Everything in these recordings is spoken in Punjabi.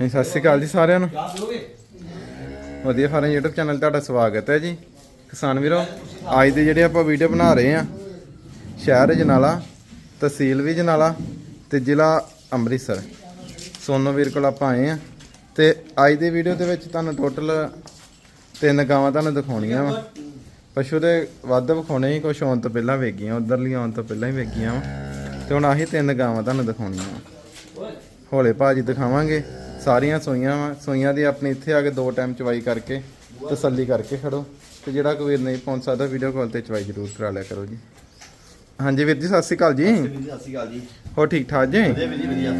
ਹਾਂਜੀ ਸਤਿ ਸ਼੍ਰੀ ਅਕਾਲ ਜੀ ਸਾਰਿਆਂ ਨੂੰ। ਵਧੀਆ ਫਾਰਮ YouTube ਚੈਨਲ ਤੁਹਾਡਾ ਸਵਾਗਤ ਹੈ ਜੀ। ਕਿਸਾਨ ਵੀਰੋ, ਅੱਜ ਦੇ ਜਿਹੜੇ ਆਪਾਂ ਵੀਡੀਓ ਬਣਾ ਰਹੇ ਆ ਸ਼ਹਿਰ ਜਨਾਲਾ, ਤਹਿਸੀਲ ਵੀ ਜਨਾਲਾ ਤੇ ਜ਼ਿਲ੍ਹਾ ਅੰਮ੍ਰਿਤਸਰ। ਸੋਨੋ ਵੀਰ ਕੋਲ ਆਪਾਂ ਆਏ ਆ ਤੇ ਅੱਜ ਦੀ ਵੀਡੀਓ ਦੇ ਵਿੱਚ ਤੁਹਾਨੂੰ ਟੋਟਲ ਤਿੰਨ ਗਾਵਾਂ ਤੁਹਾਨੂੰ ਦਿਖਾਉਣੀਆਂ ਵਾ। ਪਸ਼ੂ ਦੇ ਵੱਧ ਵਿਖਾਉਣੇ ਹੀ, ਕੁਛ ਆਉਣ ਤੋਂ ਪਹਿਲਾਂ ਵੇਗੀਆਂ ਉਧਰਲੀ ਆਉਣ ਤੋਂ ਪਹਿਲਾਂ ਹੀ ਵੇਗੀਆਂ ਵਾ। ਤੇ ਹੁਣ ਆਹੀ ਤਿੰਨ ਗਾਵਾਂ ਤੁਹਾਨੂੰ ਦਿਖਾਉਣੀਆਂ ਵਾ। ਓਏ ਹੌਲੇ ਭਾਜੀ ਦਿਖਾਵਾਂਗੇ। ਸਾਰੀਆਂ ਸੋਈਆਂ ਵਾ ਸੋਈਆਂ ਦੀ ਆਪਣੀ ਇੱਥੇ ਆ ਕੇ ਦੋ ਟਾਈਮ ਚਵਾਈ ਕਰਕੇ ਤਸੱਲੀ ਕਰਕੇ ਖੜੋ। ਤੇ ਜਿਹੜਾ ਕੋਈ ਨਹੀਂ ਪਹੁੰਚ ਸਕਦਾ ਵੀਡੀਓ ਕਾਲ ਤੇ ਚਵਾਈ ਜ਼ਰੂਰ ਕਰਾ ਲਿਆ ਕਰੋ ਜੀ। ਹਾਂਜੀ ਵੀਰ ਜੀ ਸਤਿ ਸ਼੍ਰੀ ਅਕਾਲ ਜੀ। ਸਤਿ ਸ਼੍ਰੀ ਅਕਾਲ ਜੀ ਹੋ ਠੀਕ ਠਾਕ ਜੀ? ਵਧੀਆ ਵਧੀਆ।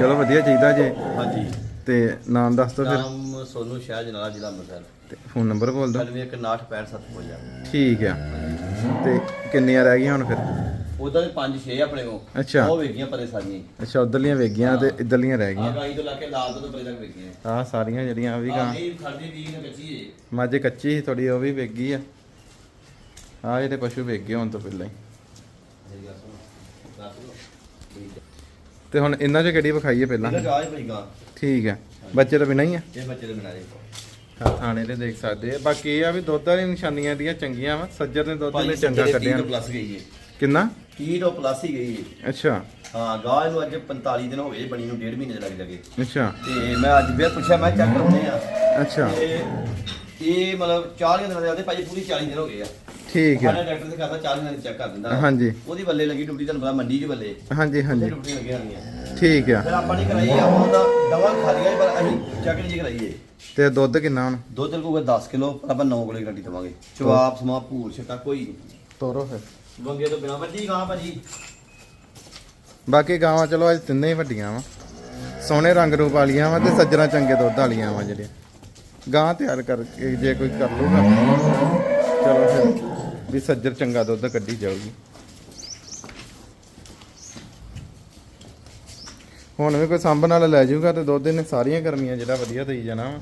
ਚਲੋ ਵਧੀਆ ਚਾਹੀਦਾ ਜੀ। ਹਾਂਜੀ। ਤੇ ਨਾਮ ਦੱਸ ਦਿਓ ਫਿਰ। ਨਾਮ ਸੋਨੂ ਸ਼ਾਹ ਜਨਾਲਾ ਜ਼ਿਲ੍ਹਾ ਅੰਮ੍ਰਿਤਸਰ। ਤੇ ਫੋਨ ਨੰਬਰ ਬੋਲ ਦਿਓ। 916567 ਠੀਕ ਆ। ਤੇ ਕਿੰਨੀਆਂ ਰਹਿ ਗਈਆਂ ਹੁਣ ਫਿਰ? ਉਹਦਾ ਦੇ 5 6 ਆਪਣੇ ਕੋਲ। ਅੱਛਾ। ਉਹ ਵੇਖੀਆਂ ਪਰੇ ਸਾਰੀਆਂ ਹੀ। ਅੱਛਾ ਉਧਰਲੀਆਂ ਵੇਗੀਆਂ ਤੇ ਇਧਰਲੀਆਂ ਰਹਿ ਆਹ ਗਈਆਂ ਗਾਈ ਤੋਂ ਲਾ ਕੇ ਲਾਲ ਤੋਂ ਪਰੇ ਤੱਕ ਵੇਖੀਆਂ। ਆਹ ਸਾਰੀਆਂ ਜਿਹੜੀਆਂ ਆ ਵੀ ਗਾਂ। ਆਹ ਖੜਦੀ ਦੀ ਨਾ ਕੱਚੀ ਏ। ਮੱਝ ਕੱਚੀ ਸੀ ਥੋੜੀ ਉਹ ਵੀ ਵੇਗੀ ਆ। ਆ ਜਿਹੜੇ ਪਸ਼ੂ ਵੇਗੇ ਹੋਣ ਤੋਂ ਪਹਿਲਾਂ ਹੀ। ਮੇਰੀ ਗੱਲ ਸੁਣੋ ਦੱਸ ਦਿਓ। ਠੀਕ ਹੈ। ਤੇ ਹੁਣ ਇਹਨਾਂ ਚੋਂ ਕਿਹੜੀ ਵਿਖਾਈਏ ਪਹਿਲਾਂ? ਇਹਦਾ ਗਾਜ ਪਈ ਗਾਂ। ਠੀਕ ਹੈ। ਬੱਚੇ ਤਾਂ ਬਿਨਾਂ ਹੀ ਆ? ਇਹ ਬੱਚੇ ਦੇ ਬਣਾ ਦੇ ਹਾਂ ਥਾਣੇ ਤੇ ਦੇਖ ਸਕਦੇ ਆ। ਬਾਕੀ ਇਹ ਆ ਵੀ ਦੁੱਧ ਵਾਲੀ ਨਿਸ਼ਾਨੀਆਂ ਦੀਆਂ ਚੰਗੀਆਂ ਵਾ। ਸੱਜਰ ਨੇ ਦੁੱਧ ਨੇ ਚੰਗਾ ਕੱਢਿਆ। ਪਲੱਸ ਗਈ ਏ। ਕਿੰਨਾ? 30 ਤੋਂ ਪਲੱਸ ਹੀ ਗਈ ਏ ਅੱਛਾ। ਹਾਂ ਗਾਂ ਨੂੰ ਅੱਜ 45 ਦਿਨ ਹੋ ਗਏ ਬਣੀ ਨੂੰ ਡੇਢ ਮਹੀਨੇ ਦੇ ਲੱਗ ਲਗੇ ਅੱਛਾ। ਤੇ ਮੈਂ ਅੱਜ ਵੀ ਪੁੱਛਿਆ ਮੈਂ ਚੈੱਕ ਕਰਾਉਣੇ ਆ। ਅੱਛਾ। ਤੇ ਇਹ ਮਤਲਬ 40 ਦਿਨ ਦੇ ਆਉਂਦੇ ਭਾਈ ਪੂਰੀ 40 ਦਿਨ ਹੋ ਗਏ ਆ। ਠੀਕ ਸਾਡਾ ਹੈ। ਡਾਕਟਰ ਦੇ ਕਹਤਾ 40 ਦਿਨ ਚੈੱਕ ਕਰ ਦਿੰਦਾ। ਹਾਂਜੀ। ਉਹਦੀ ਬੱਲੇ ਲੱਗੀ ਡਿਊਟੀ ਤੁਹਾਨੂੰ ਪਤਾ ਮੰਡੀ 'ਚ ਬੱਲੇ। ਹਾਂਜੀ ਹਾਂਜੀ। ਡਿਊਟੀ ਲੱਗੀਆਂ ਹੋਣੀਆਂ ਠੀਕ ਆ ਫਿਰ ਆਪਾਂ ਨਹੀਂ ਕਰਾਈ ਆਪਾਂ ਉਹਦਾ ਦਵਾ ਖਾ ਲਿਆ ਪਰ ਅਸੀਂ ਚੈੱਕ ਨਹੀਂ ਜੀ ਕਰਾਈਏ। ਤੇ ਦੁੱਧ ਕਿੰਨਾ ਹੁਣ? ਦੁੱਧ ਲਗੂਗਾ 10 ਕਿਲੋ ਪਰ ਆਪਾਂ 9 ਕਿਲੋ ਗਰੰਟੀ ਦਵਾਂਗੇ। ਚਵਾਪ ਸਮਾ ਭੂਰ ਛਟਾ ਕੋਈ ਤੋਰੋ ਫਿਰ। ਵੰਗੇ ਤੋਂ ਬਿਨਾ ਵੱਡੀ ਗਾਂ ਭਾਜੀ। ਬਾਕੀ ਗਾਵਾਂ ਚਲੋ ਅੱਜ ਤਿੰਨੇ ਹੀ ਵੱਡੀਆਂ ਵਾ। ਸੋਹਣੇ ਰੰਗ ਰੂਪ ਵਾਲੀਆਂ ਵਾ ਤੇ ਸੱਜਣਾ ਚੰਗੇ ਦੁੱਧ ਵਾਲੀਆਂ ਵਾ ਜਿਹੜੀਆਂ। ਗਾਂ ਤਿਆਰ ਕਰਕੇ ਜੇ ਕੋਈ ਕਰ ਲੂਗਾ। ਚਲੋ ਫਿਰ ਵੀ ਸੱਜਰ ਚੰਗਾ ਦੁੱਧ ਕੱਢੀ ਜਾਊਗੀ। ਹੁਣ ਵੀ ਕੋਈ ਸੰਭ ਨਾਲ ਲੈ ਜਾਊਗਾ ਤੇ ਦੁੱਧ ਇਹਨੇ ਸਾਰੀਆਂ ਗਰਮੀਆਂ ਜਿਹੜਾ ਵਧੀਆ ਦੇਈ ਜਾਣਾ ਵਾ।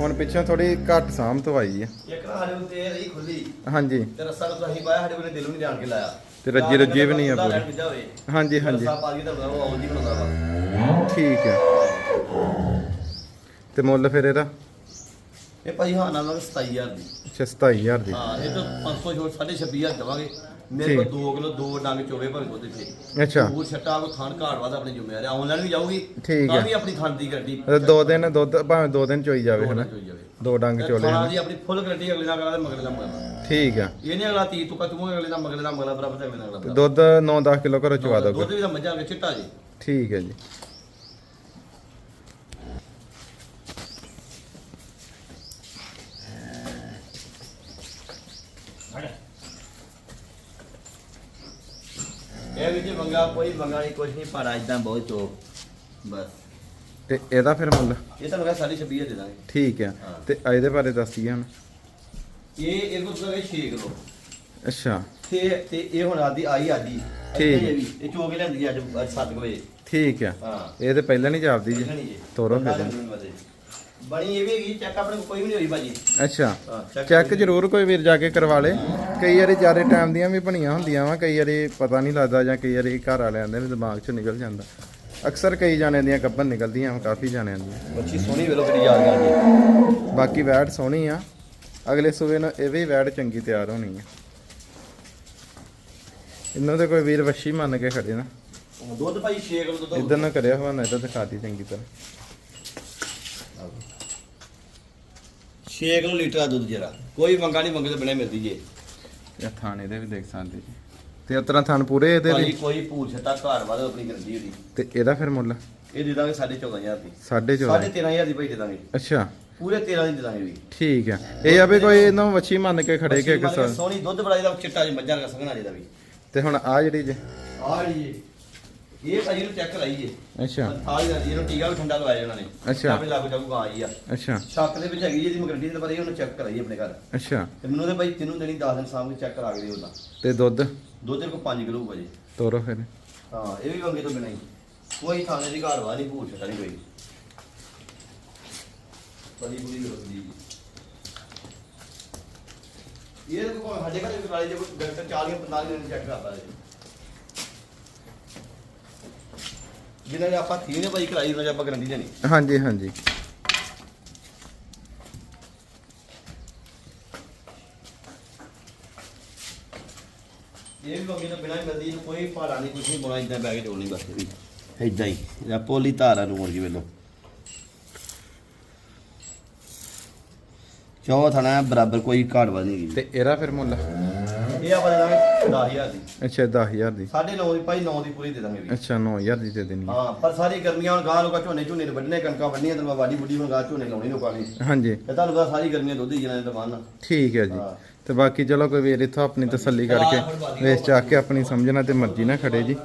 ਹੁਣ ਪਿੱਛੋਂ ਥੋੜੀ ਘੱਟ ਸਾਂਭ ਤੋਂ ਆਈ ਆ। ਇੱਕ ਨਾ ਸਾਡੇ ਉੱਤੇ ਰਹੀ ਖੁੱਲੀ। ਹਾਂਜੀ। ਤੇ ਰੱਸਾ ਤਾਂ ਅਸੀਂ ਪਾਇਆ ਸਾਡੇ ਕੋਲ ਦਿਲ ਨੂੰ ਨਹੀਂ ਜਾਣ ਕੇ ਲਾਇਆ। ਤੇ ਰੱਜੀ ਰੱਜੀ ਵੀ ਨਹੀਂ ਆ ਪੂਰੀ। ਹਾਂਜੀ ਹਾਂਜੀ। ਰੱਸਾ ਪਾ ਕੇ ਤਾਂ ਉਹ ਆਉਂਦੀ ਬਣਾਉਂਦਾ ਵਾ। ਠੀਕ ਹੈ ਤੇ ਮੁੱਲ ਫਿਰ ਇਹਦਾ? ਇਹ ਭਾਈ ਹਾਂ ਨਾਲ 27000 ਦੀ। ਅੱਛਾ 27000 ਦੀ। ਹਾਂ ਇਹ ਤਾਂ 500 ਛੋੜ 26500 ਦਵਾਂਗੇ। ਮੇਰੇ ਕੋਲ 2 ਕਿਲੋ 2 ਡੰਗ ਚੋਵੇ ਭਰ ਕੋ ਦਿੱਤੇ ਅੱਛਾ। ਉਹ ਛੱਟਾ ਕੋ ਖਾਣ ਘਾੜ ਵਾਦਾ ਆਪਣੀ ਜ਼ਿੰਮੇਵਾਰੀ ਆਨਲਾਈਨ ਵੀ ਜਾਊਗੀ ਠੀਕ ਤਾਂ ਹੈ। ਵੀ ਆਪਣੀ ਖਾਣ ਦੀ ਗੱਡੀ ਦੋ ਦਿਨ ਦੁੱਧ ਭਾਵੇਂ ਦੋ ਦਿਨ ਚੋਈ ਜਾਵੇ ਹਨਾ? ਦੋ ਡੰਗ ਚੋਲੇ ਖਾਣਾ ਹਨਾ? ਦੀ ਆਪਣੀ ਫੁੱਲ ਗੱਡੀ ਅਗਲੇ ਦਾ ਕਰਾ ਤੇ ਮਗਲੇ ਦਾ ਮਗਲਾ। ਠੀਕ ਆ। ਇਹ ਨਹੀਂ ਅਗਲਾ ਤੀ ਤੁਕਾ ਤੂੰ ਅਗਲੇ ਦਾ ਮਗਲੇ ਦਾ ਮਗਲਾ ਬਰਾਬਰ ਤੇ ਅਗਲੇ ਦਾ ਅਗਲਾ ਤੇ ਬਰਾਬਰ। ਦੁੱਧ 9-10 ਕਿਲੋ ਘਰੋਂ ਚਵਾ ਦੁੱਧ ਦੋਗੇ? ਵੀ ਤਾਂ ਮੱਝਾਂ ਕੇ ਚਿੱਟਾ ਜੀ। ਠੀਕ ਹੈ ਜੀ। ਇਹ ਵੀ ਜੀ ਮੰਗਾ ਕੋਈ ਮੰਗਾ ਨਹੀਂ ਕੁਝ ਨਹੀਂ ਪਰ ਇਦਾਂ ਬਹੁਤ ਚੋਕ। ਬਸ। ਤੇ ਇਹਦਾ ਫਿਰ ਮੁੱਲ? ਇਹ ਤਾਂ ਮੈਂ ਸਾਡੀ 26 ਦੇ ਦਾਂਗੇ। ਠੀਕ ਆ। ਹਾਂ। ਤੇ ਇਹਦੇ ਬਾਰੇ ਦੱਸ ਦਈਏ ਹੁਣ। ਇਹ ਇਹ ਕੋਲ ਤਾਂ 6 ਕਿਲੋ। ਅੱਛਾ। ਤੇ ਤੇ ਇਹ ਹੁਣ ਆਦੀ ਆਈ ਆਦੀ। ਠੀਕ। ਇਹ ਵੀ ਇਹ ਲੈਂਦੀ ਅੱਜ ਅੱਜ 7 ਵਜੇ। ਠੀਕ ਆ। ਹਾਂ। ਇਹ ਤੇ ਪਹਿਲਾਂ ਨਹੀਂ ਜਾਪਦੀ ਜੀ। ਤੋਰੋ ਫਿਰ। ਬਣੀ ਇਹ ਵੀ ਹੈਗੀ ਚੈੱਕ ਆਪਣੇ ਕੋਲ ਕੋਈ ਵੀ ਨਹੀਂ ਹੋਈ ਭਾਜੀ। ਅੱਛਾ। ਹਾਂ ਚੈੱਕ ਜ਼ਰੂਰ ਕੋਈ ਵੀਰ ਜਾ ਕੇ ਕਰਵਾ ਲੇ। ਕਈ ਵਾਰੀ ਜ਼ਿਆਦਾ ਟਾਈਮ ਦੀਆਂ ਵੀ ਬਣੀਆਂ ਹੁੰਦੀਆਂ ਵਾ ਕਈ ਵਾਰੀ ਪਤਾ ਨਹੀਂ ਲੱਗਦਾ ਜਾਂ ਕਈ ਵਾਰੀ ਘਰ ਵਾਲਿਆਂ ਦੇ ਵੀ ਦਿਮਾਗ 'ਚੋਂ ਨਿਕਲ ਜਾਂਦਾ। ਅਕਸਰ ਕਈ ਜਾਣਿਆਂ ਦੀਆਂ ਕੱਪਨ ਨਿਕਲਦੀਆਂ ਵਾ ਕਾਫੀ ਜਾਣਿਆਂ ਦੀਆਂ। ਬੱਚੀ ਸੋਹਣੀ ਵੇਲੋ ਕਿਹੜੀ ਯਾਦ ਕਰਦੀ ਬਾਕੀ ਵੈਟ ਸੋਹਣੀ ਆ। ਅਗਲੇ ਸੂਬੇ ਨੂੰ ਇਹ ਵੀ ਵੈਟ ਚੰਗੀ ਤਿਆਰ ਹੋਣੀ ਆ। ਇਹਨਾਂ ਦੇ ਕੋਈ ਵੀਰ ਵੱਛੀ ਮੰਨ ਕੇ ਖੜੇ ਨਾ। ਦੁੱਧ ਭਾਈ 6 ਕਿਲੋ ਦੁੱਧ ਇਧਰ ਨਾ ਕਰਿਆ ਹੋਇਆ ਨਾ ਇਧਰ ਦਿਖਾਤੀ ਚੰਗੀ ਤਰ੍ਹਾਂ। 6 ਕਿਲੋ ਲੀਟਰ ਦਾ ਦੁੱਧ ਜਰਾ ਕੋਈ ਮੰਗਾ ਨਹੀਂ ਮੰਗੇ ਤੋਂ ਬਿਨਾਂ ਮਿਲਦੀ ਜੇ। ਇਹ ਥਾਣੇ ਦੇ ਵੀ ਦੇਖ ਸਕਦੇ ਜੀ। ਤੇ ਉਤਰਾ ਥਾਨ ਪੂਰੇ ਇਹਦੇ ਭਾਜੀ ਵੀ? ਕੋਈ ਛੱਟਾ ਘਰ ਵਾਲਾ ਆਪਣੀ ਗਰੰਟੀ ਉਹਦੀ। ਤੇ ਇਹਦਾ ਫਿਰ ਮੁੱਲ? ਇਹ ਦੇ ਦਾਂਗੇ 14500 ਦੀ। 14.5 13500 ਦੀ ਭਾਈ ਦੇ ਦਾਂਗੇ। ਅੱਛਾ। ਪੂਰੇ 13 ਦੀ ਦੇ ਦਾਂਗੇ ਵੀ। ਠੀਕ ਆ। ਇਹ ਆ ਵੀ ਕੋਈ ਇਹਨੂੰ ਵੱਛੀ ਮੰਨ ਕੇ ਖੜੇ ਕੇ ਮੱਛੀ ਮੰਨ ਕੇ ਕਿਸਾ ਸੋਹਣੀ ਦੁੱਧ ਬੜਾ ਇਹਦਾ ਚਿੱਟਾ ਜਿਹਾ ਮੱਝਾਂ ਦਾ ਸੰਘਣਾ ਜਿਹਦਾ ਵੀ। ਤੇ ਹੁਣ ਆ ਜਿਹੜੀ ਜੇ। ਆ ਜੀ। ਇਹ ਭਾਜੀ ਨੂੰ ਚੈੱਕ ਕਰਾਈ ਜੇ ਅੱਛਾ ਥਾਲੀ ਦਾ ਜੀ ਇਹਨੂੰ ਟੀਕਾ ਵੀ ਠੰਡਾ ਲਵਾਇਆ ਉਹਨਾਂ ਨੇ। ਅੱਛਾ। ਆਪੇ ਲੱਗ ਜਾਊਗਾ ਆਈ ਆ। ਅੱਛਾ। ਛੱਕ ਦੇ ਵਿੱਚ ਹੈਗੀ ਜਿਹਦੀ ਮਗਰੰਟੀ ਤੇ ਪਰ ਇਹ ਉਹਨੂੰ ਚੈੱਕ ਕਰਾਈ ਆਪਣੇ ਘਰ। ਅੱਛਾ। ਤੇ ਮੈਨੂੰ ਤੇ ਭਾਈ ਤੈਨੂੰ ਦੇਣੀ 10 ਦਿਨ ਸਾਹਮਣੇ ਚੈੱਕ ਕਰਾ ਕੇ ਦੇ ਉਹਦਾ ਤੇ ਦੁੱਧ? ਦੁੱਧ ਕੋ 5 ਕਿਲੋ ਭਾਜੀ ਤੋਰੋ ਫਿਰ। ਹਾਂ ਇਹ ਵੀ ਵੰਗੇ ਤੋਂ ਬਿਨਾਂ ਹੀ। ਕੋਈ ਥਾਣੇ ਦੀ ਘਰ ਵਾ ਨਹੀਂ ਛੱਟਾ ਨਹੀਂ ਕੋਈ। ਬੜੀ ਬੁਰੀ ਰੋਦੀ ਇਹ ਤਾਂ ਕੋਈ ਸਾਡੇ ਘਰ ਦੇ ਕਾਲੇ ਜੇ ਡਾਕਟਰ 40 45 ਦਿਨ ਚੈੱਕ ਕਰਦਾ ਜੀ। ਜਿਹਨਾਂ ਦੇ ਆਪਾਂ ਥੀ ਨੇ ਭਾਈ ਕਰਾਈ ਉਹਨਾਂ ਦੀ ਆਪਾਂ ਗਰੰਟੀ ਦੇਣੀ। ਹਾਂਜੀ ਹਾਂਜੀ। ਇਹ ਵੀ ਬੰਗੇ ਤੋਂ ਬਿਨਾਂ ਹੀ ਮਿਲਦੀ ਕੋਈ ਭਾੜਾ ਨਹੀਂ ਕੁਝ ਨਹੀਂ ਬੋਣਾ ਇਦਾਂ ਬੈਗ ਚੋਲਣੀ ਬਸ ਇਹ ਵੀ ਇਦਾਂ ਹੀ। ਜਾਂ ਪੋਲੀ ਧਾਰਾ ਨੂੰ ਮੁਰਗੀ ਵੇਲੋ। ਚੌ ਥਣਾ ਬਰਾਬਰ ਕੋਈ ਘਾਟਵਾ ਨਹੀਂ ਹੈਗੀ। ਤੇ ਇਹਦਾ ਫਿਰ ਮੁੱਲ? ਇਹ ਆਪਾਂ ਦੇ ਦਾਂਗੇ 10000 ਦੀ। ਅੱਛਾ 10000 ਦੀ। ਸਾਢੇ ਨੌ ਦੀ ਭਾਈ 9 ਦੀ ਪੂਰੀ ਦੇ ਦਾਂਗੇ ਵੀ। ਅੱਛਾ 9000 ਦੀ ਦੇ ਦੇਣੀ। ਹਾਂ ਪਰ ਸਾਰੀ ਗਰਮੀਆਂ ਹੁਣ ਗਾਂ ਲੋਕਾਂ ਝੋਨੇ ਝੋਨੇ ਵੱਢਣੇ ਕਣਕਾਂ ਵੱਢਣੀਆਂ ਤੇ ਵਾਡੀ ਬੁੱਢੀ ਹੁਣ ਗਾਂ ਝੋਨੇ ਲਾਉਣੀ ਲੋਕਾਂ ਨੇ। ਹਾਂਜੀ। ਤੇ ਤੁਹਾਨੂੰ ਪਤਾ ਸਾਰੀ ਗਰਮੀਆਂ ਦੁੱਧ ਹੀ ਜਨਾਂ ਨੇ ਦਵਾਨ ਠੀਕ ਹੈ ਜੀ। ਤੇ ਬਾਕੀ ਚਲੋ ਕੋਈ ਵੀਰ ਇੱਥੋਂ ਆਪਣੀ ਤਸੱਲੀ ਕਰਕੇ ਵੇਚ ਚੱਕ ਕੇ ਆਪਣੀ ਸਮਝਣਾ ਤੇ ਮਰਜ਼ੀ ਨਾਲ ਖੜੇ ਜੀ।